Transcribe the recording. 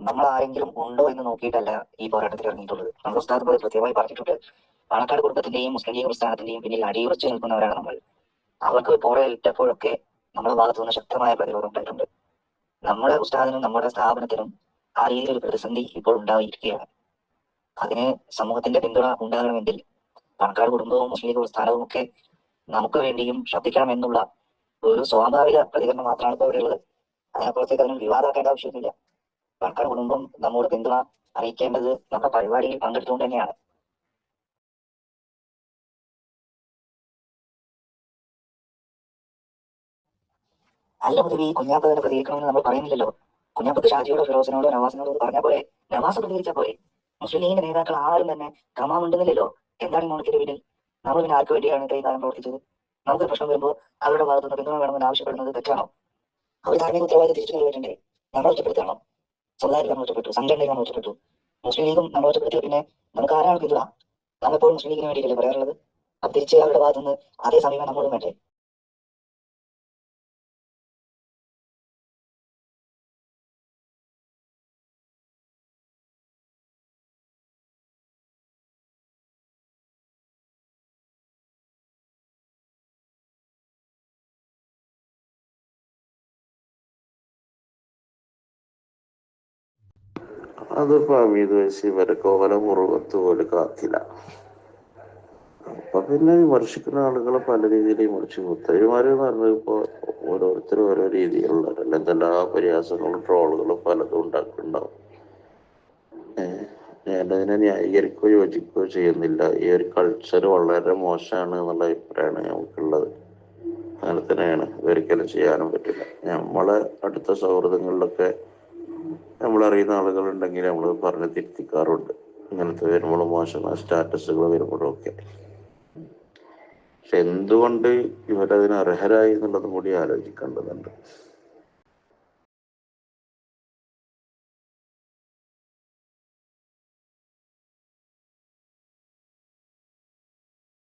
നമ്മൾ ആരെങ്കിലും ഉണ്ടോ എന്ന് നോക്കിയിട്ടല്ല ഈ പോരാട്ടത്തിൽ ഇറങ്ങിയിട്ടുള്ളത്. നമ്മൾ ഉസ്താദ് പോലെ കൃത്യമായി പറഞ്ഞിട്ടുണ്ട്. പാണക്കാട് കുടുംബത്തിന്റെയും മുസ്ലിം ലീഗ് പ്രസ്ഥാനത്തിന്റെയും പിന്നിൽ അടിയുറച്ച് നിൽക്കുന്നവരാണ് നമ്മൾ. അവർക്ക് പോരയിട്ടപ്പോഴൊക്കെ നമ്മുടെ ഭാഗത്തു നിന്ന് ശക്തമായ പ്രതിരോധം ഉണ്ടായിട്ടുണ്ട്. നമ്മുടെ ഉസ്താദിനും നമ്മുടെ സ്ഥാപനത്തിനും ആ രീതിയിൽ ഒരു പ്രതിസന്ധി ഇപ്പോൾ ഉണ്ടായിരിക്കുകയാണ്. അതിന് സമൂഹത്തിന്റെ പിന്തുണ ഉണ്ടാകണമെങ്കിൽ പാണക്കാട് കുടുംബവും മുസ്ലിം ലീഗ് പ്രസ്ഥാനവും ഒക്കെ നമുക്ക് വേണ്ടിയും ശബ്ദിക്കണം എന്നുള്ള ഒരു സ്വാഭാവിക പ്രതികരണം മാത്രമാണ് ഇപ്പോൾ ഇവിടെയുള്ളത്. അതിനപ്പുറത്തേക്ക് അതിന് വിവാദമാക്കേണ്ട ആവശ്യമൊന്നുമില്ല. പാണക്കാട് കുടുംബം നമ്മോട് പിന്തുണ അറിയിക്കേണ്ടത് നമ്മുടെ പരിപാടിയിൽ പങ്കെടുത്തുകൊണ്ട് തന്നെയാണ്. അല്ല പൊതുവെ ഈ കുഞ്ഞാപ്പ തന്നെ പ്രതികരിക്കണമെന്ന് നമ്മൾ പറയുന്നില്ലല്ലോ. കുഞ്ഞാപ്പത്ത് ഷാജിയോടോ ഫിറോസിനോടോ നവാസിനോടോ പറഞ്ഞ പോലെ നവാസ് പ്രതികരിച്ചാൽ പോലെ മുസ്ലിം ലീഗിന്റെ നേതാക്കൾ ആരും തന്നെ കമാമുണ്ടെന്നില്ലല്ലോ. എന്താണ് മോണിക്കിന്റെ പിന്നിൽ? നമ്മൾ പിന്നെ ആർക്ക് വേണ്ടിയാണ് ഇത്രയും കാലം പ്രവർത്തിച്ചത്? നമുക്ക് പ്രശ്നം വരുമ്പോൾ അവരുടെ ഭാഗത്തുനിന്ന് പിന്തുണ വേണമെന്ന് ആവശ്യപ്പെടുന്നത് തെറ്റാണോ? അവർ ധാർമ്മിക ഉത്തരവാദിത്തം തിരിച്ചു നൽകിയിട്ടുണ്ട് നമ്മൾ ഒറ്റപ്പെടുത്തണോ. സമുദായത്തിൽ നമ്മൾ ഒറ്റപ്പെട്ടു സംഘടനയിൽ നമ്മൾ ഒറ്റപ്പെട്ടു മുസ്ലിം ലീഗും നമ്മൾ ഒറ്റപ്പെടുത്തിയ പിന്നെ നമുക്ക് ആരാണ് പിന്തുണ? നമ്മെപ്പോഴും മുസ്ലിം ലീഗിന് വേണ്ടിയിട്ടല്ലേ പറയാറുള്ളത്? അത് തിരിച്ച് അവരുടെ ഭാഗത്തുനിന്ന് അതേ സമീപനം നമ്മളും വേണ്ടേ? അതിപ്പോ അമീത് വയസ്സി വരക്കോവല മുറുകത്ത് പോലെ കാത്തില്ല അപ്പൊ പിന്നെ വിമർശിക്കുന്ന ആളുകളെ പല രീതിയിൽ വിമർശിക്കും. മുത്തരിമാര് എന്ന് പറഞ്ഞത് ഇപ്പൊ ഓരോരുത്തരും ഓരോ രീതിയിലുള്ളവരല്ല എന്തെല്ലാ പരിഹാസങ്ങളും ട്രോളുകളും പലതും ഉണ്ടാക്കുന്നുണ്ടാവും. ഞാനതിനെ ന്യായീകരിക്കുകയോ യോജിക്കുകയോ ചെയ്യുന്നില്ല. ഈ ഒരു കൾച്ചർ വളരെ മോശമാണ് എന്നുള്ള അഭിപ്രായമാണ് നമുക്കുള്ളത് അങ്ങനെ തന്നെയാണ്. ഒരിക്കലും ചെയ്യാനും പറ്റില്ല. നമ്മളെ അടുത്ത സൗഹൃദങ്ങളിലൊക്കെ നമ്മളറിയുന്ന ആളുകളുണ്ടെങ്കിൽ നമ്മൾ പറഞ്ഞ് തിരുത്തിക്കാറുണ്ട്. ഇങ്ങനത്തെ വരുമ്പോഴും മോശം സ്റ്റാറ്റസുകൾ വരുമ്പോഴും ഒക്കെ. പക്ഷെ എന്തുകൊണ്ട് ഇവരതിന് അർഹരായി എന്നുള്ളതും കൂടി ആലോചിക്കേണ്ടതുണ്ട്.